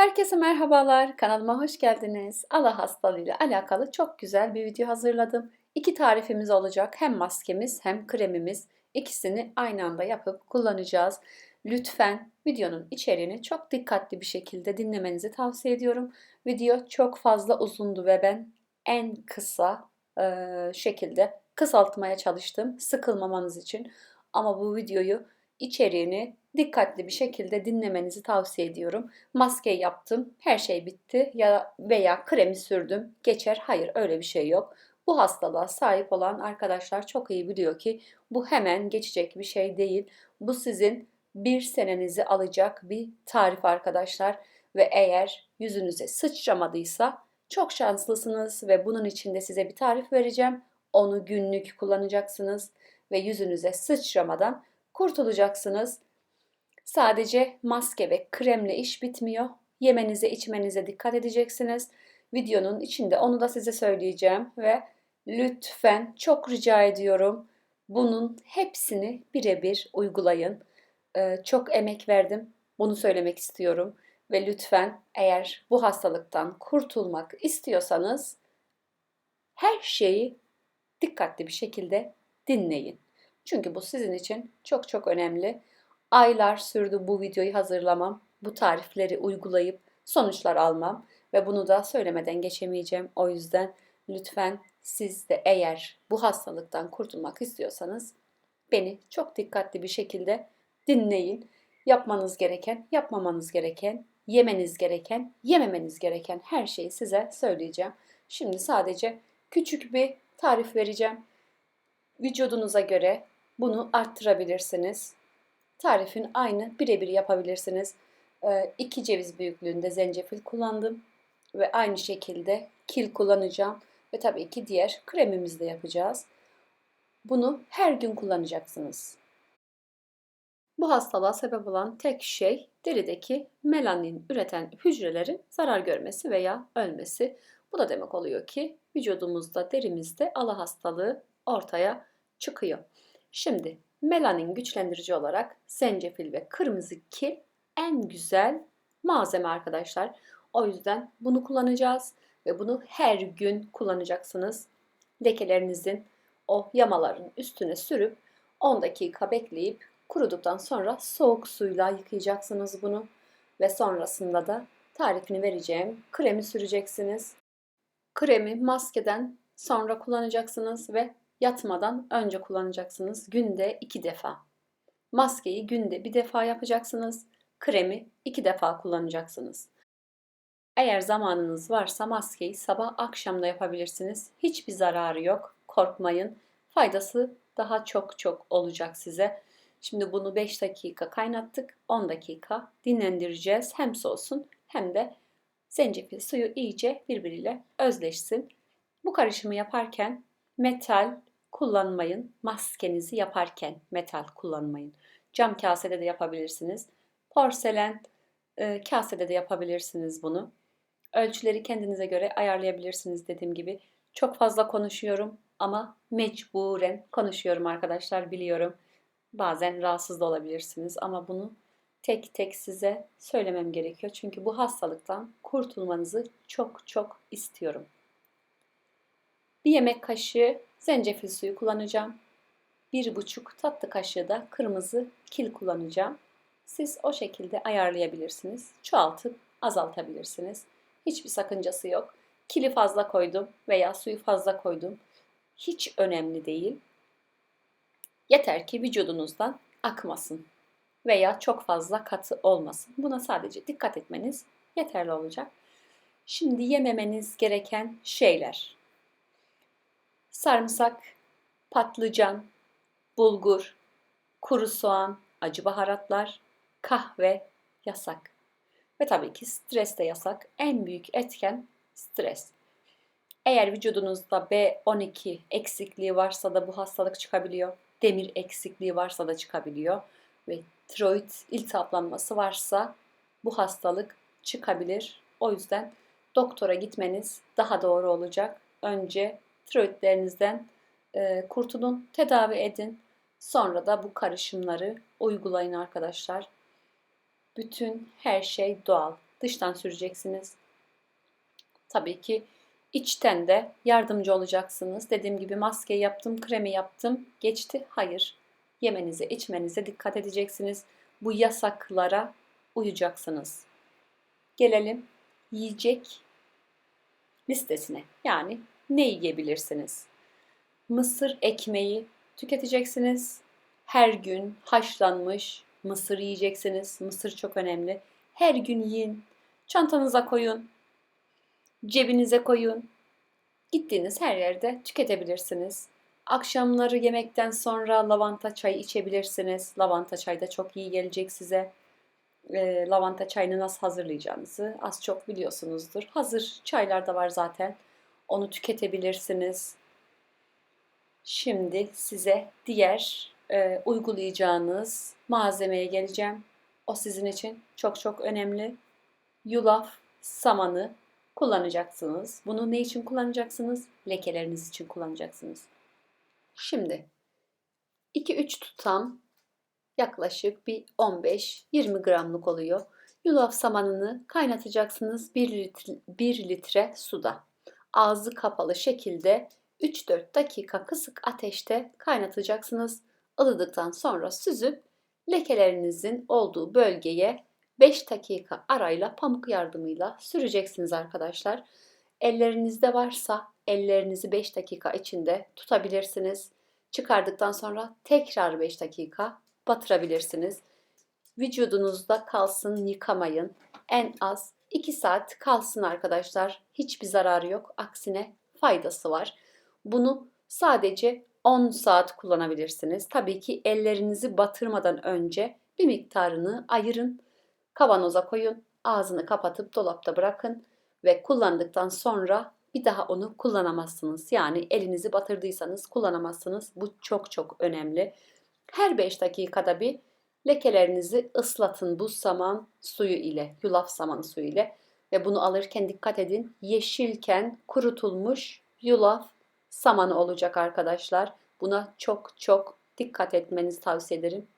Herkese merhabalar. Kanalıma hoş geldiniz. Allah hastalığıyla alakalı çok güzel bir video hazırladım. İki tarifimiz olacak. Hem maskemiz hem kremimiz. İkisini aynı anda yapıp kullanacağız. Lütfen videonun içeriğini çok dikkatli bir şekilde dinlemenizi tavsiye ediyorum. Video çok fazla uzundu ve ben en kısa e, şekilde kısaltmaya çalıştım sıkılmamanız için. Ama bu videoyu içeriğini dikkatli bir şekilde dinlemenizi tavsiye ediyorum. Maske yaptım, her şey bitti ya veya kremi sürdüm, geçer. Hayır, öyle bir şey yok. Bu hastalığa sahip olan arkadaşlar çok iyi biliyor ki bu hemen geçecek bir şey değil. Bu sizin bir senenizi alacak bir tarif arkadaşlar ve eğer yüzünüze sıçramadıysa çok şanslısınız ve bunun için de size bir tarif vereceğim. Onu günlük kullanacaksınız ve yüzünüze sıçramadan kurtulacaksınız. Sadece maske ve kremle iş bitmiyor. Yemenize, içmenize dikkat edeceksiniz. Videonun içinde onu da size söyleyeceğim ve lütfen çok rica ediyorum bunun hepsini birebir uygulayın. Ee, çok emek verdim. Bunu söylemek istiyorum ve lütfen eğer bu hastalıktan kurtulmak istiyorsanız her şeyi dikkatli bir şekilde dinleyin. Çünkü bu sizin için çok çok önemli. Aylar sürdü bu videoyu hazırlamam, bu tarifleri uygulayıp sonuçlar almam ve bunu da söylemeden geçemeyeceğim. O yüzden lütfen siz de eğer bu hastalıktan kurtulmak istiyorsanız beni çok dikkatli bir şekilde dinleyin. Yapmanız gereken, yapmamanız gereken, yemeniz gereken, yememeniz gereken her şeyi size söyleyeceğim. Şimdi sadece küçük bir tarif vereceğim. Vücudunuza göre bunu arttırabilirsiniz. Tarifin aynı birebir yapabilirsiniz. 2 ceviz büyüklüğünde zencefil kullandım ve aynı şekilde kil kullanacağım ve tabii ki diğer kremimizi de yapacağız. Bunu her gün kullanacaksınız. Bu hastalığa sebep olan tek şey derideki melanin üreten hücrelerin zarar görmesi veya ölmesi. Bu da demek oluyor ki vücudumuzda, derimizde ala hastalığı ortaya çıkıyor. Şimdi melanin güçlendirici olarak zencefil ve kırmızı kil en güzel malzeme arkadaşlar. O yüzden bunu kullanacağız ve bunu her gün kullanacaksınız. Lekelerinizin o yamaların üstüne sürüp 10 dakika bekleyip kuruduktan sonra soğuk suyla yıkayacaksınız bunu ve sonrasında da tarifini vereceğim kremi süreceksiniz. Kremi maskeden sonra kullanacaksınız ve yatmadan önce kullanacaksınız. Günde iki defa. Maskeyi günde bir defa yapacaksınız. Kremi iki defa kullanacaksınız. Eğer zamanınız varsa maskeyi sabah akşam da yapabilirsiniz. Hiçbir zararı yok. Korkmayın. Faydası daha çok çok olacak size. Şimdi bunu 5 dakika kaynattık. 10 dakika dinlendireceğiz. Hem soğusun hem de zencefil suyu iyice birbiriyle özleşsin. Bu karışımı yaparken metal kullanmayın. Maskenizi yaparken metal kullanmayın. Cam kasede de yapabilirsiniz. Porselen e, kasede de yapabilirsiniz bunu. Ölçüleri kendinize göre ayarlayabilirsiniz dediğim gibi. Çok fazla konuşuyorum ama mecburen konuşuyorum arkadaşlar biliyorum. Bazen rahatsız da olabilirsiniz ama bunu tek tek size söylemem gerekiyor. Çünkü bu hastalıktan kurtulmanızı çok çok istiyorum. Bir yemek kaşığı zencefil suyu kullanacağım. Bir buçuk tatlı kaşığı da kırmızı kil kullanacağım. Siz o şekilde ayarlayabilirsiniz. Çoğaltıp azaltabilirsiniz. Hiçbir sakıncası yok. Kili fazla koydum veya suyu fazla koydum. Hiç önemli değil. Yeter ki vücudunuzdan akmasın veya çok fazla katı olmasın. Buna sadece dikkat etmeniz yeterli olacak. Şimdi yememeniz gereken şeyler sarımsak, patlıcan, bulgur, kuru soğan, acı baharatlar, kahve yasak. Ve tabii ki stres de yasak. En büyük etken stres. Eğer vücudunuzda B12 eksikliği varsa da bu hastalık çıkabiliyor. Demir eksikliği varsa da çıkabiliyor. Ve tiroid iltihaplanması varsa bu hastalık çıkabilir. O yüzden doktora gitmeniz daha doğru olacak. Önce tiroidlerinizden e, kurtulun, tedavi edin. Sonra da bu karışımları uygulayın arkadaşlar. Bütün her şey doğal. dıştan süreceksiniz. Tabii ki içten de yardımcı olacaksınız. Dediğim gibi maske yaptım, kremi yaptım, geçti. Hayır. Yemenize, içmenize dikkat edeceksiniz. Bu yasaklara uyacaksınız. Gelelim yiyecek listesine. Yani ne yiyebilirsiniz? Mısır ekmeği tüketeceksiniz. Her gün haşlanmış mısır yiyeceksiniz. Mısır çok önemli. Her gün yiyin. Çantanıza koyun. Cebinize koyun. Gittiğiniz her yerde tüketebilirsiniz. Akşamları yemekten sonra lavanta çayı içebilirsiniz. Lavanta çay da çok iyi gelecek size. E, lavanta çayını nasıl hazırlayacağınızı az çok biliyorsunuzdur. Hazır çaylar da var zaten. Onu tüketebilirsiniz. Şimdi size diğer e, uygulayacağınız malzemeye geleceğim. O sizin için çok çok önemli. Yulaf samanı kullanacaksınız. Bunu ne için kullanacaksınız? Lekeleriniz için kullanacaksınız. Şimdi 2-3 tutam yaklaşık bir 15-20 gramlık oluyor. Yulaf samanını kaynatacaksınız 1 litre, 1 litre suda. Ağzı kapalı şekilde 3-4 dakika kısık ateşte kaynatacaksınız. Ilıdıktan sonra süzüp lekelerinizin olduğu bölgeye 5 dakika arayla pamuk yardımıyla süreceksiniz arkadaşlar. Ellerinizde varsa ellerinizi 5 dakika içinde tutabilirsiniz. Çıkardıktan sonra tekrar 5 dakika batırabilirsiniz. Vücudunuzda kalsın, yıkamayın. En az 2 saat kalsın arkadaşlar. Hiçbir zararı yok. Aksine faydası var. Bunu sadece 10 saat kullanabilirsiniz. Tabii ki ellerinizi batırmadan önce bir miktarını ayırın. Kavanoza koyun. Ağzını kapatıp dolapta bırakın ve kullandıktan sonra bir daha onu kullanamazsınız. Yani elinizi batırdıysanız kullanamazsınız. Bu çok çok önemli. Her 5 dakikada bir lekelerinizi ıslatın bu saman suyu ile, yulaf samanı suyu ile ve bunu alırken dikkat edin. Yeşilken kurutulmuş yulaf samanı olacak arkadaşlar. Buna çok çok dikkat etmenizi tavsiye ederim.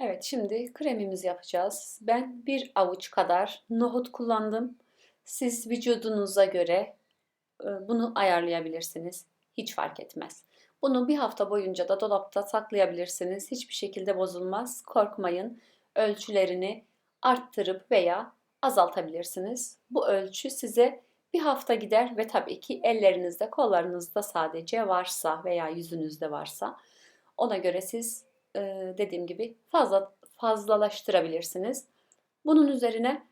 Evet şimdi kremimizi yapacağız. Ben bir avuç kadar nohut kullandım. Siz vücudunuza göre e, bunu ayarlayabilirsiniz. Hiç fark etmez. Bunu bir hafta boyunca da dolapta saklayabilirsiniz. Hiçbir şekilde bozulmaz. Korkmayın. Ölçülerini arttırıp veya azaltabilirsiniz. Bu ölçü size bir hafta gider ve tabii ki ellerinizde, kollarınızda sadece varsa veya yüzünüzde varsa ona göre siz e, dediğim gibi fazla fazlalaştırabilirsiniz. Bunun üzerine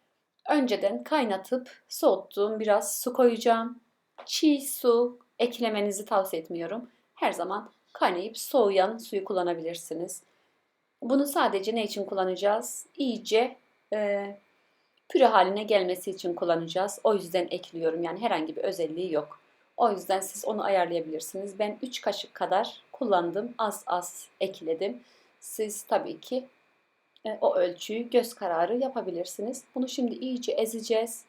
önceden kaynatıp soğuttuğum biraz su koyacağım. Çiğ su eklemenizi tavsiye etmiyorum. Her zaman kaynayıp soğuyan suyu kullanabilirsiniz. Bunu sadece ne için kullanacağız? İyice e, püre haline gelmesi için kullanacağız. O yüzden ekliyorum. Yani herhangi bir özelliği yok. O yüzden siz onu ayarlayabilirsiniz. Ben 3 kaşık kadar kullandım. Az az ekledim. Siz tabii ki e, o ölçüyü göz kararı yapabilirsiniz. Bunu şimdi iyice ezeceğiz.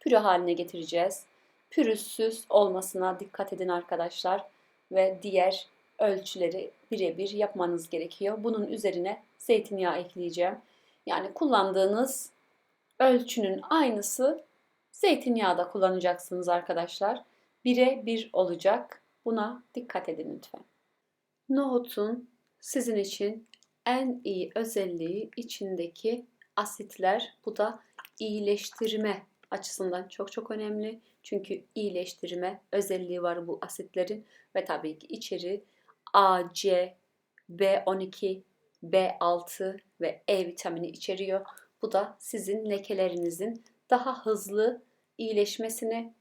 Püre haline getireceğiz. Pürüzsüz olmasına dikkat edin arkadaşlar. Ve diğer ölçüleri birebir yapmanız gerekiyor. Bunun üzerine zeytinyağı ekleyeceğim. Yani kullandığınız ölçünün aynısı zeytinyağı da kullanacaksınız arkadaşlar. Bire bir olacak. Buna dikkat edin lütfen. Nohutun sizin için en iyi özelliği içindeki asitler. Bu da iyileştirme açısından çok çok önemli. Çünkü iyileştirme özelliği var bu asitlerin ve tabii ki içeri A, C, B12, B6 ve E vitamini içeriyor. Bu da sizin lekelerinizin daha hızlı iyileşmesini,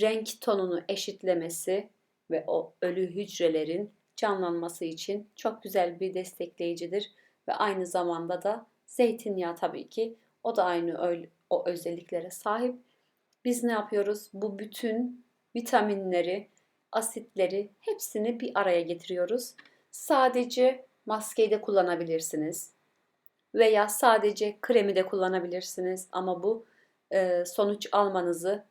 renk tonunu eşitlemesi ve o ölü hücrelerin canlanması için çok güzel bir destekleyicidir ve aynı zamanda da zeytinyağı tabii ki o da aynı o özelliklere sahip. Biz ne yapıyoruz? Bu bütün vitaminleri, asitleri hepsini bir araya getiriyoruz. Sadece maskeyi de kullanabilirsiniz veya sadece kremi de kullanabilirsiniz ama bu e, sonuç almanızı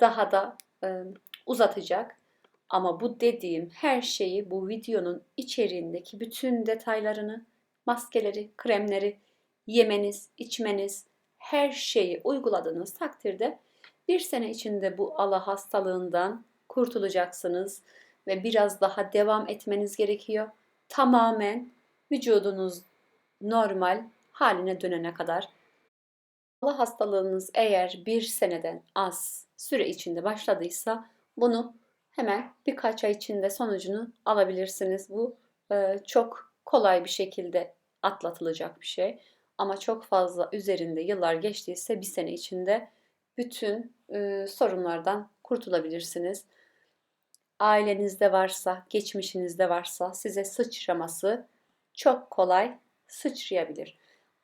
daha da e, uzatacak. Ama bu dediğim her şeyi bu videonun içeriğindeki bütün detaylarını, maskeleri, kremleri yemeniz, içmeniz, her şeyi uyguladığınız takdirde bir sene içinde bu ala hastalığından kurtulacaksınız ve biraz daha devam etmeniz gerekiyor. Tamamen vücudunuz normal haline dönene kadar. Ala hastalığınız eğer bir seneden az süre içinde başladıysa bunu hemen birkaç ay içinde sonucunu alabilirsiniz. Bu e, çok kolay bir şekilde atlatılacak bir şey. Ama çok fazla üzerinde yıllar geçtiyse bir sene içinde bütün e, sorunlardan kurtulabilirsiniz. Ailenizde varsa, geçmişinizde varsa size sıçraması çok kolay sıçrayabilir.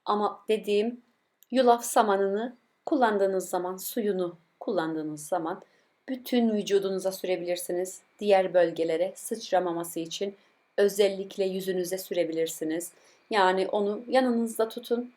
Ama dediğim yulaf samanını kullandığınız zaman, suyunu kullandığınız zaman bütün vücudunuza sürebilirsiniz. Diğer bölgelere sıçramaması için özellikle yüzünüze sürebilirsiniz. Yani onu yanınızda tutun.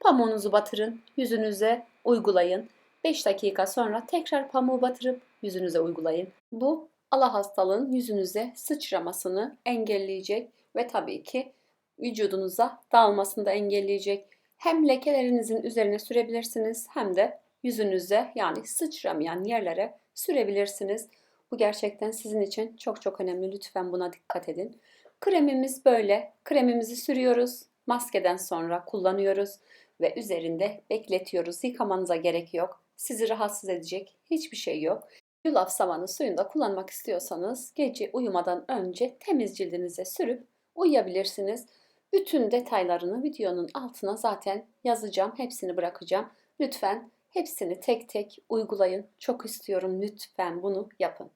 Pamuğunuzu batırın, yüzünüze uygulayın. 5 dakika sonra tekrar pamuğu batırıp yüzünüze uygulayın. Bu ala hastalığın yüzünüze sıçramasını engelleyecek ve tabii ki vücudunuza dağılmasını da engelleyecek. Hem lekelerinizin üzerine sürebilirsiniz hem de yüzünüze yani sıçramayan yerlere sürebilirsiniz. Bu gerçekten sizin için çok çok önemli. Lütfen buna dikkat edin. Kremimiz böyle. Kremimizi sürüyoruz. Maskeden sonra kullanıyoruz ve üzerinde bekletiyoruz. Yıkamanıza gerek yok. Sizi rahatsız edecek hiçbir şey yok. Yulaf samanı suyunda kullanmak istiyorsanız gece uyumadan önce temiz cildinize sürüp uyuyabilirsiniz. Bütün detaylarını videonun altına zaten yazacağım. Hepsini bırakacağım. Lütfen hepsini tek tek uygulayın. Çok istiyorum lütfen bunu yapın.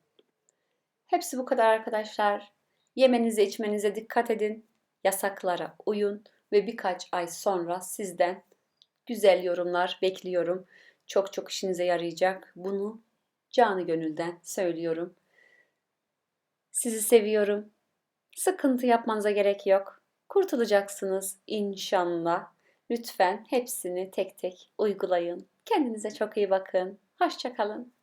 Hepsi bu kadar arkadaşlar. Yemenize içmenize dikkat edin. Yasaklara uyun ve birkaç ay sonra sizden güzel yorumlar bekliyorum. Çok çok işinize yarayacak. Bunu canı gönülden söylüyorum. Sizi seviyorum. Sıkıntı yapmanıza gerek yok. Kurtulacaksınız inşallah. Lütfen hepsini tek tek uygulayın. Kendinize çok iyi bakın. Hoşçakalın.